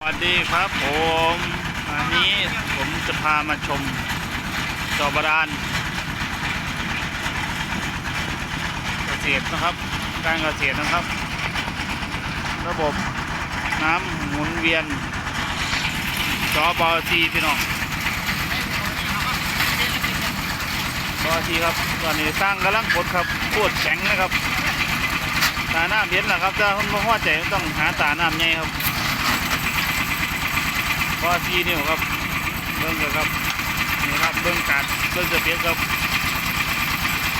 สวัสดีครับผมวันนี้ผมจะพามาชมจอบาดานเกษตรนะครับ การเกษตรนะครับ ระบบน้ำหมุนเวียนจอบาซีพี่น้องบาซีครับตอนนี้สร้างกำลังกดครับปวดแข็งนะครับตาน้ำเย็นแหละครับถ้าคนบ่พอใจต้องหาตาน้ำใหญ่ครับ อทีนิ้วครับ เบิ้งเลยครับนี่ครับเบิ้งกัดเบิ้งจะเปียกครับ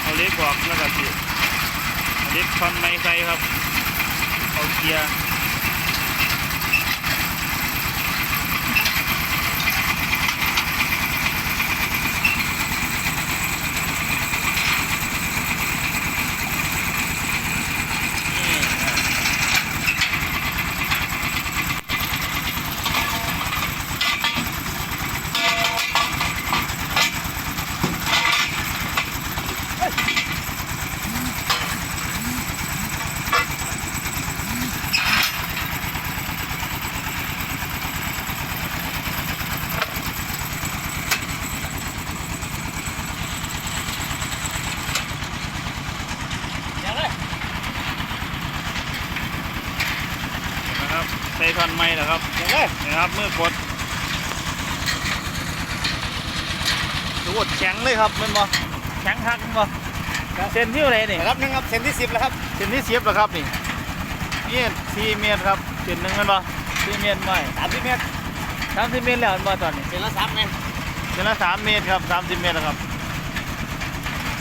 เอาเล็กออกแล้วก็สิเอาเล็กฟันไม้ใส่ครับเอาเกียร์ ใส่ท่อนไม้นะครับนะครับมือกดดูดแข็งเลยครับแมันบ่แข็งคักแม่นบ่เส้นที่อะไรนี่ครับนึงครับเซนที่สิบแล้วครับเส้นที่เสียบเหรอครับนี่นี่สี่เมตรครับเส้นหนึ่งแมันบ่สี่เมตรไม่สามสิบเมตรสามสิบเมตรแล้วแมันบ่ตอนนี้เซนละสามเมตรเส้นละสามเมตรครับสามสิบเมตรแล้วครับ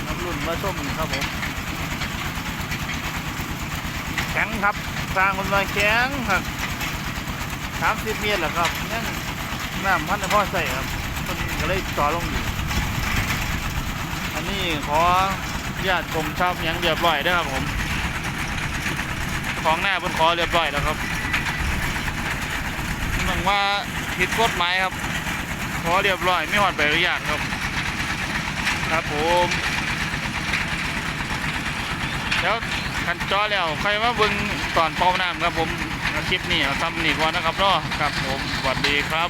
น้ำรุ่นมาส้มครับผมแข็งครับสร้างคนมาแข็งครับ สามสิบเมตรแล้วครับยังน้ำพันธุ์พ่อใส่ครับมันก็เลยต่อลงอยู่อันนี้ขอญาติกรมชอบยังเรียบร้อยเด้ครับผม ของหน้าบนขอเรียบร้อยแล้วครับหวังว่าผิดกฎหมายครับ ขอเรียบร้อยไม่หอดใบอนุญาตครับ ครับผมแล้วขันจอแล้วใครมาบิ่งตอนเป่าน้ำครับผม คลิปนี้เอาซ้ำนี่ก่อนนะครับเนาะครับผมสวัสดีครับ